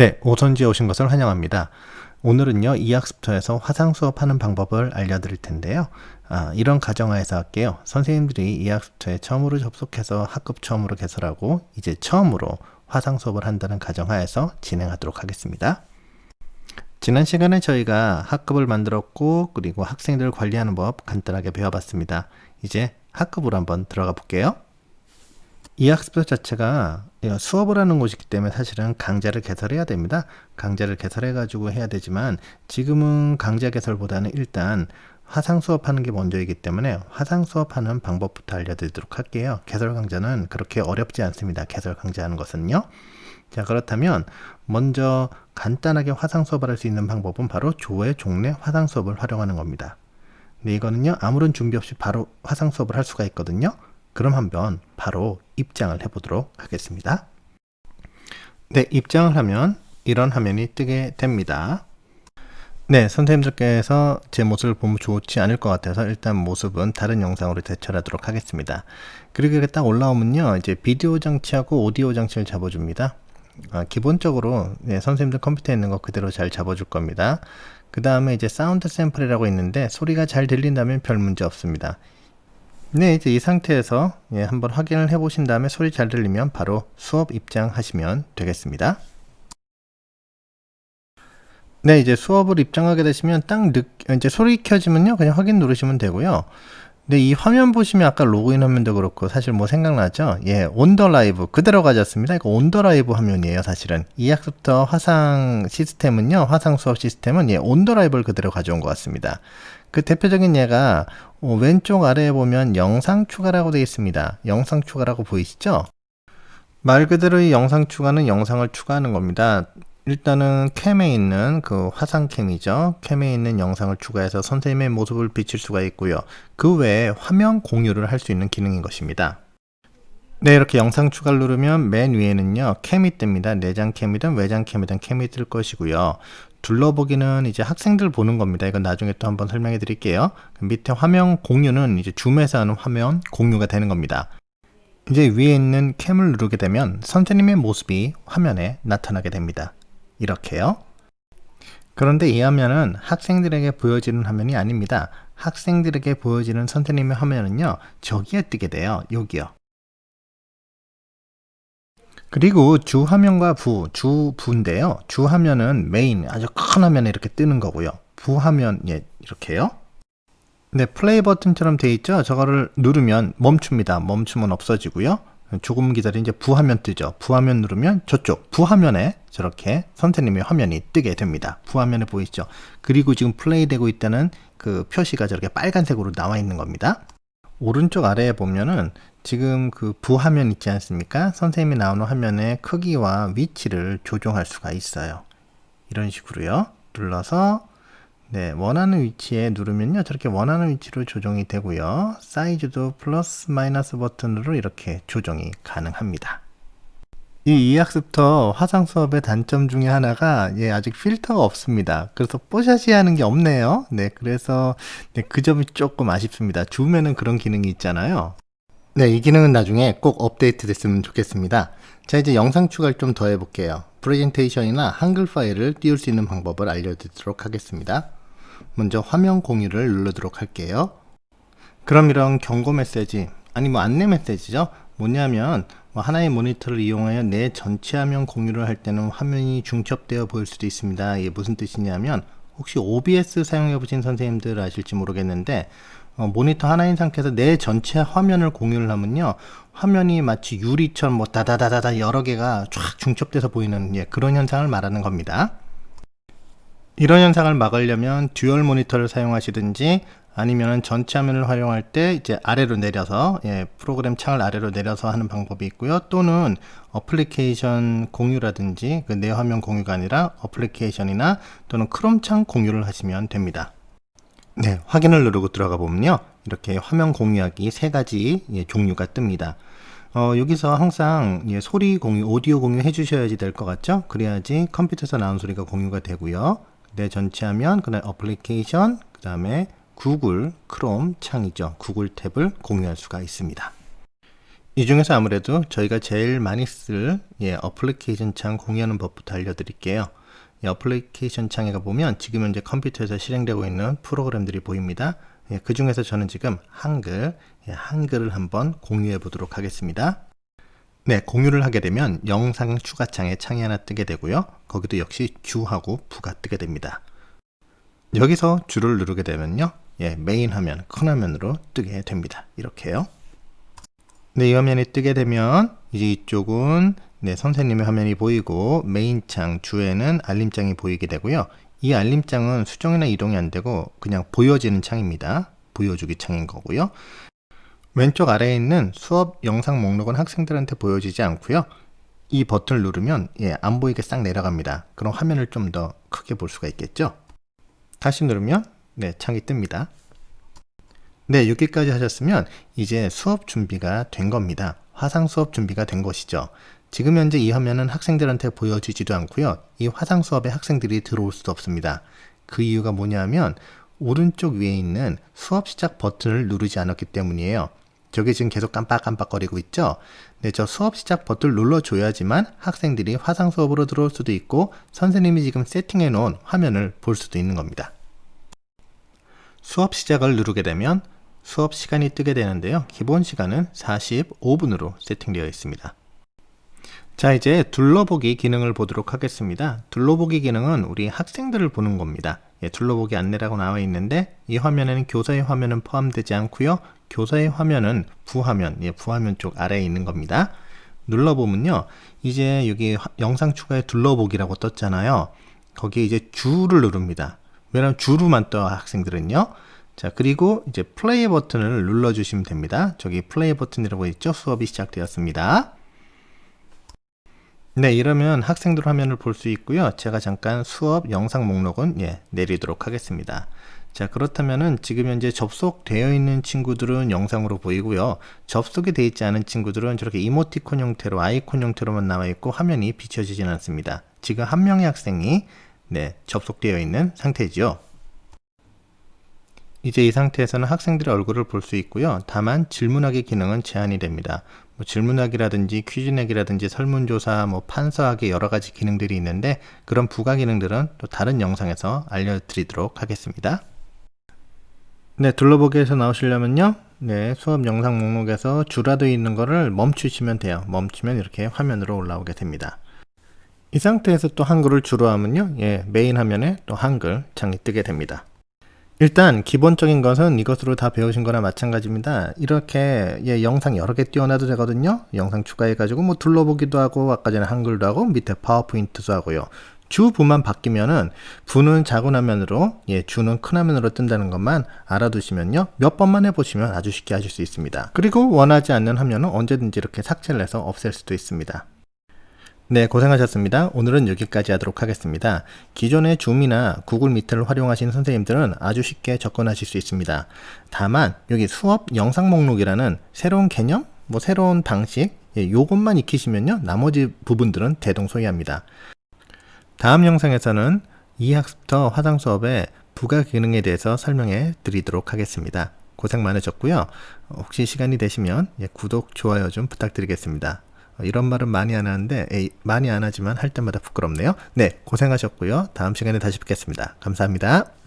네, 오선지에 오신 것을 환영합니다. 오늘은요, 이학습터에서 화상 수업하는 방법을 알려드릴 텐데요. 아, 이런 가정하에서 할게요. 선생님들이 이학습터에 처음으로 접속해서 학급 처음으로 개설하고 이제 처음으로 화상 수업을 한다는 가정하에서 진행하도록 하겠습니다. 지난 시간에 저희가 학급을 만들었고 그리고 학생들을 관리하는 법 간단하게 배워봤습니다. 이제 학급으로 한번 들어가 볼게요. 이 학습터 자체가 수업을 하는 곳이기 때문에 사실은 강좌를 개설해야 됩니다. 강좌를 개설해 가지고 해야 되지만 지금은 강좌 개설보다는 일단 화상 수업하는 게 먼저이기 때문에 화상 수업하는 방법부터 알려드리도록 할게요. 개설 강좌는 그렇게 어렵지 않습니다. 개설 강좌 하는 것은요. 자 그렇다면 먼저 간단하게 화상 수업을 할 수 있는 방법은 바로 조회 종래 화상 수업을 활용하는 겁니다. 근데 이거는요 아무런 준비 없이 바로 화상 수업을 할 수가 있거든요. 그럼 한번 바로 입장을 해보도록 하겠습니다. 네, 입장을 하면 이런 화면이 뜨게 됩니다. 네, 선생님들께서 제 모습을 보면 좋지 않을 것 같아서 일단 모습은 다른 영상으로 대처하도록 하겠습니다. 그리고 이렇게 딱 올라오면요, 이제 비디오 장치하고 오디오 장치를 잡아줍니다. 아, 기본적으로 네, 선생님들 컴퓨터에 있는 거 그대로 잘 잡아줄 겁니다. 그 다음에 이제 사운드 샘플이라고 있는데 소리가 잘 들린다면 별 문제 없습니다. 네, 이제 이 상태에서 예, 한번 확인을 해 보신 다음에 소리 잘 들리면 바로 수업 입장하시면 되겠습니다. 네, 이제 수업을 입장하게 되시면 딱 늦, 이제 소리 켜지면요. 그냥 확인 누르시면 되고요. 근데 이 화면 보시면 아까 로그인 화면도 그렇고 사실 뭐 생각나죠? 예, 온더 라이브 그대로 가졌습니다. 이거 온더 라이브 화면이에요, 사실은. 이 학습터 화상 시스템은요, 화상 수업 시스템은 예, 온더 라이브를 그대로 가져온 것 같습니다. 그 대표적인 예가 어, 왼쪽 아래에 보면 영상 추가라고 되어 있습니다. 영상 추가라고 보이시죠? 말 그대로 이 영상 추가는 영상을 추가하는 겁니다. 일단은 캠에 있는 그 화상 캠이죠. 캠에 있는 영상을 추가해서 선생님의 모습을 비칠 수가 있고요. 그 외에 화면 공유를 할 수 있는 기능인 것입니다. 네, 이렇게 영상 추가를 누르면 맨 위에는요, 캠이 뜹니다. 내장 캠이든 외장 캠이든 캠이 뜰 것이고요. 둘러보기는 이제 학생들 보는 겁니다. 이건 나중에 또 한번 설명해 드릴게요. 그 밑에 화면 공유는 이제 줌에서 하는 화면 공유가 되는 겁니다. 이제 위에 있는 캠을 누르게 되면 선생님의 모습이 화면에 나타나게 됩니다. 이렇게요. 그런데 이 화면은 학생들에게 보여지는 화면이 아닙니다. 학생들에게 보여지는 선생님의 화면은요, 저기에 뜨게 돼요. 여기요. 그리고 주 화면과 부, 주 부인데요. 주 화면은 메인 아주 큰 화면에 이렇게 뜨는 거고요. 부 화면 예 이렇게요. 네, 플레이 버튼처럼 돼 있죠. 저거를 누르면 멈춥니다. 멈추면 없어지고요. 조금 기다린 이제 부화면 뜨죠. 부화면 누르면 저쪽 부화면에 저렇게 선생님의 화면이 뜨게 됩니다. 부화면에 보이시죠? 그리고 지금 플레이 되고 있다는 그 표시가 저렇게 빨간색으로 나와 있는 겁니다. 오른쪽 아래에 보면은 지금 그 부화면 있지 않습니까? 선생님이 나오는 화면의 크기와 위치를 조정할 수가 있어요. 이런 식으로요. 눌러서 네, 원하는 위치에 누르면요. 저렇게 원하는 위치로 조정이 되고요. 사이즈도 플러스 마이너스 버튼으로 이렇게 조정이 가능합니다. 이 이학습터 화상 수업의 단점 중에 하나가 예, 아직 필터가 없습니다. 그래서 뽀샤시 하는 게 없네요. 네, 그래서 네, 그 점이 조금 아쉽습니다. 줌에는 그런 기능이 있잖아요. 네, 이 기능은 나중에 꼭 업데이트 됐으면 좋겠습니다. 자, 이제 영상 추가를 좀 더 해볼게요. 프레젠테이션이나 한글 파일을 띄울 수 있는 방법을 알려드리도록 하겠습니다. 먼저 화면 공유를 누르도록 할게요. 그럼 이런 경고 메시지, 아니 뭐 안내 메시지죠. 뭐냐면 뭐 하나의 모니터를 이용하여 내 전체 화면 공유를 할 때는 화면이 중첩되어 보일 수도 있습니다. 이게 무슨 뜻이냐면 혹시 OBS 사용해 보신 선생님들 아실지 모르겠는데 어, 모니터 하나인 상태에서 내 전체 화면을 공유를 하면요 화면이 마치 유리처럼 뭐 다다다다다 여러 개가 쫙 중첩돼서 보이는 예, 그런 현상을 말하는 겁니다 이런 현상을 막으려면 듀얼 모니터를 사용하시든지 아니면 전체 화면을 활용할 때 이제 아래로 내려서 예, 프로그램 창을 아래로 내려서 하는 방법이 있고요. 또는 어플리케이션 공유라든지 그 내 화면 공유가 아니라 어플리케이션이나 또는 크롬 창 공유를 하시면 됩니다. 네, 확인을 누르고 들어가 보면요. 이렇게 화면 공유하기 세 가지 예, 종류가 뜹니다. 어, 여기서 항상 예, 소리 공유, 오디오 공유 해주셔야지 될 것 같죠? 그래야지 컴퓨터에서 나온 소리가 공유가 되고요. 내 전체 화면, 그 다음에 어플리케이션, 그 다음에 구글 크롬 창이죠. 구글 탭을 공유할 수가 있습니다. 이 중에서 아무래도 저희가 제일 많이 쓸 예, 어플리케이션 창 공유하는 법부터 알려드릴게요. 이 어플리케이션 창에 가보면 지금 현재 컴퓨터에서 실행되고 있는 프로그램들이 보입니다. 예, 그 중에서 저는 지금 한글, 예, 한글을 한번 공유해 보도록 하겠습니다. 네, 공유를 하게 되면 영상 추가창에 창이 하나 뜨게 되고요. 거기도 역시 주하고 부가 뜨게 됩니다. 여기서 주를 누르게 되면요. 예, 메인 화면, 큰 화면으로 뜨게 됩니다. 이렇게요. 네, 이 화면이 뜨게 되면 이제 이쪽은 네, 선생님의 화면이 보이고 메인 창 주에는 알림장이 보이게 되고요. 이 알림장은 수정이나 이동이 안 되고 그냥 보여지는 창입니다. 보여주기 창인 거고요. 왼쪽 아래에 있는 수업 영상 목록은 학생들한테 보여지지 않고요. 이 버튼을 누르면 예, 안 보이게 싹 내려갑니다. 그럼 화면을 좀 더 크게 볼 수가 있겠죠. 다시 누르면 네, 창이 뜹니다. 네, 여기까지 하셨으면 이제 수업 준비가 된 겁니다. 화상 수업 준비가 된 것이죠. 지금 현재 이 화면은 학생들한테 보여지지도 않고요. 이 화상 수업에 학생들이 들어올 수도 없습니다. 그 이유가 뭐냐면 오른쪽 위에 있는 수업 시작 버튼을 누르지 않았기 때문이에요. 저게 지금 계속 깜빡깜빡거리고 있죠? 네, 저 수업 시작 버튼을 눌러줘야지만 학생들이 화상 수업으로 들어올 수도 있고 선생님이 지금 세팅해 놓은 화면을 볼 수도 있는 겁니다. 수업 시작을 누르게 되면 수업 시간이 뜨게 되는데요. 기본 시간은 45분으로 세팅되어 있습니다. 자, 이제 둘러보기 기능을 보도록 하겠습니다. 둘러보기 기능은 우리 학생들을 보는 겁니다. 예, 둘러보기 안내라고 나와 있는데 이 화면에는 교사의 화면은 포함되지 않고요. 교사의 화면은 부화면, 예, 부화면 쪽 아래에 있는 겁니다. 눌러보면요. 이제 여기 화- 영상 추가에 둘러보기라고 떴잖아요. 거기에 이제 주를 누릅니다. 왜냐면 주로만 떠 학생들은요. 자, 그리고 이제 플레이 버튼을 눌러주시면 됩니다. 저기 플레이 버튼이라고 있죠? 수업이 시작되었습니다. 네, 이러면 학생들 화면을 볼 수 있고요. 제가 잠깐 수업 영상 목록은 예, 내리도록 하겠습니다. 자, 그렇다면은 지금 현재 접속되어 있는 친구들은 영상으로 보이고요. 접속이 되어 있지 않은 친구들은 저렇게 이모티콘 형태로 아이콘 형태로만 나와 있고 화면이 비춰지진 않습니다. 지금 한 명의 학생이 네, 접속되어 있는 상태죠. 이제 이 상태에서는 학생들의 얼굴을 볼 수 있고요. 다만 질문하기 기능은 제한이 됩니다. 뭐 질문하기라든지 퀴즈 내기라든지 설문조사, 뭐 판서하기 여러 가지 기능들이 있는데 그런 부가 기능들은 또 다른 영상에서 알려드리도록 하겠습니다. 네, 둘러보기에서 나오시려면요. 네, 수업 영상 목록에서 줄어져 있는 거를 멈추시면 돼요. 멈추면 이렇게 화면으로 올라오게 됩니다. 이 상태에서 또 한글을 주로 하면요. 예, 메인 화면에 또 한글 창이 뜨게 됩니다. 일단 기본적인 것은 이것으로 다 배우신 거나 마찬가지입니다. 이렇게 예, 영상 여러 개 띄워놔도 되거든요. 영상 추가해가지고 뭐 둘러보기도 하고 아까 전에 한글도 하고 밑에 파워포인트도 하고요. 주 부만 바뀌면은 부는 작은 화면으로 예, 주는 큰 화면으로 뜬다는 것만 알아두시면요. 몇 번만 해보시면 아주 쉽게 하실 수 있습니다. 그리고 원하지 않는 화면은 언제든지 이렇게 삭제를 해서 없앨 수도 있습니다. 네, 고생하셨습니다. 오늘은 여기까지 하도록 하겠습니다. 기존의 줌이나 구글 미트를 활용하시는 선생님들은 아주 쉽게 접근하실 수 있습니다. 다만 여기 수업 영상 목록이라는 새로운 개념, 뭐 새로운 방식, 예, 요것만 익히시면요. 나머지 부분들은 대동소이합니다. 다음 영상에서는 이 학습터 화상 수업의 부가 기능에 대해서 설명해 드리도록 하겠습니다. 고생 많으셨고요. 어, 혹시 시간이 되시면 예, 구독, 좋아요 좀 부탁드리겠습니다. 어, 이런 말은 많이 안 하는데 에이, 많이 안 하지만 할 때마다 부끄럽네요. 네, 고생하셨고요. 다음 시간에 다시 뵙겠습니다. 감사합니다.